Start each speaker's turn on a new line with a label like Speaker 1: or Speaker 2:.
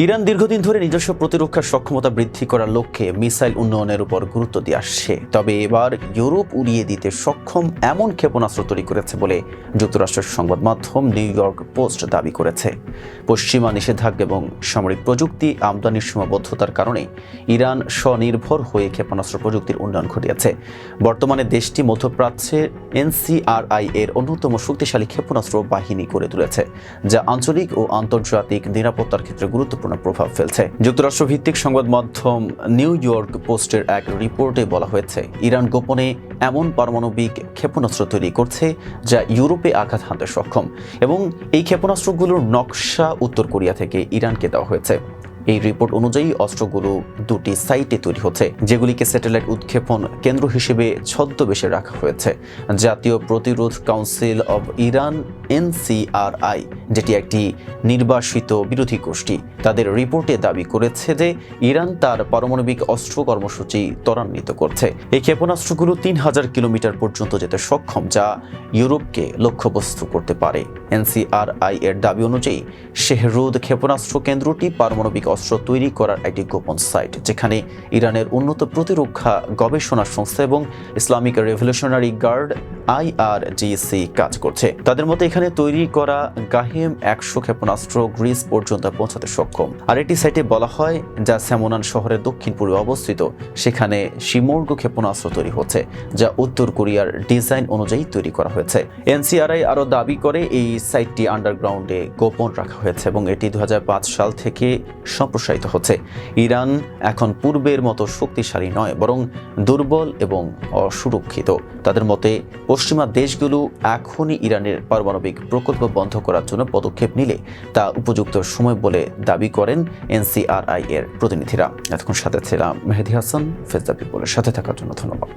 Speaker 1: Iran দীর্ঘদিন ধরে নিজস্ব প্রতিরক্ষা সক্ষমতা বৃদ্ধি করার লক্ষ্যে মিসাইল উন্নয়নের উপর গুরুত্ব দিয়ে আসছে। তবে এবার ইউরোপ উড়িয়ে দিতে সক্ষম এমন ক্ষেপণাস্ত্র তৈরি করেছে বলে যুক্তরাষ্ট্রের সংবাদ মাধ্যম নিউ ইয়র্ক পোস্ট দাবি করেছে। পশ্চিমা নিষেধাজ্ঞা এবং সামরিক প্রযুক্তি আমদানির সীমাবদ্ধতার কারণে ইরান স্বনির্ভর হয়ে ক্ষেপণাস্ত্র প্রযুক্তির উন্নয়ন ঘটিয়েছে। বর্তমানে দেশটি মধ্যপ্রাচ্যের এনসিআরআই এর অন্যতম শক্তিশালী ক্ষেপণাস্ত্র বাহিনী করে তুলেছে, যা আঞ্চলিক ও আন্তর্জাতিক নিরাপত্তার ক্ষেত্রে গুরুত্বপূর্ণ প্রভাব ফেলছে। যুক্তরাষ্ট্র ভিত্তিক সংবাদ মাধ্যম নিউ ইয়র্ক পোস্টের এক রিপোর্টে বলা হয়েছে, ইরান গোপনে এমন পারমাণবিক ক্ষেপণাস্ত্র তৈরি করছে যা ইউরোপে আঘাত হানতে সক্ষম এবং এই ক্ষেপণাস্ত্রগুলোর নকশা উত্তর কোরিয়া থেকে ইরানকে দেওয়া হয়েছে। এই রিপোর্ট অনুযায়ী, অস্ত্রগুলো দুটি সাইটে তৈরি হচ্ছে, যেগুলিকে স্যাটেলাইট উৎক্ষেপণ কেন্দ্র হিসেবে ছদ্মবেশে রাখা হয়েছে। জাতীয় প্রতিরোধ কাউন্সিল অব ইরান, এনসিআরআই যেটি একটি নির্বাসিত বিরোধী গোষ্ঠী। তাদের রিপোর্টে দাবি করেছে যে ইরান তার পারমাণবিক অস্ত্র কর্মসূচি ত্বরান্বিত করছে। এই ক্ষেপণাস্ত্রগুলো তিন হাজার কিলোমিটার পর্যন্ত যেতে সক্ষম, যা ইউরোপকে লক্ষ্যবস্তু করতে পারে। এনসিআরআই এর দাবি অনুযায়ী, শেহরুদ ক্ষেপণাস্ত্র কেন্দ্রটি পারমাণবিক অস্ত্র তৈরি করার একটি গোপন সাইট, যেখানে ইরানের উন্নত প্রতিরক্ষা গবেষণা সংস্থা এবং ইসলামিক রেভলিউশনারি গার্ড আইআরজিসি কাজ করছে। তাদের মতে এখানে তৈরি করা গাহেম একশো ক্ষেপণাস্ত্র গ্রিস পর্যন্ত পৌঁছাতে সক্ষম। আর একটি সাইটে বলা হয়, যা স্যামোনান শহরের দক্ষিণ পূর্বে অবস্থিত। সেখানে শিমর্গ ক্ষেপণাস্ত্র তৈরি হচ্ছে, যা উত্তর কোরিয়ার ডিজাইন অনুযায়ী তৈরি করা হয়েছে। এনসিআরআই আরও দাবি করে, এই সাইটটি আন্ডারগ্রাউন্ডে গোপন রাখা হয়েছে এবং এটি দু হাজার পাঁচ সাল থেকে সম্প্রসারিত হচ্ছে। ইরান এখন পূর্বের মতো শক্তিশালী নয়, বরং দুর্বল এবং অসুরক্ষিত। তাদের মতে পশ্চিমা দেশগুলো এখনই ইরানের পারমাণবিক প্রকল্প বন্ধ করার জন্য পদক্ষেপ নিলে তা উপযুক্ত সময় বলে দাবি করেন এনসিআরআই এর প্রতিনিধিরা। এতক্ষণ সাথে ছিলাম মেহেদি হাসান ফেজদা পিপলের সাথে থাকার জন্য ধন্যবাদ।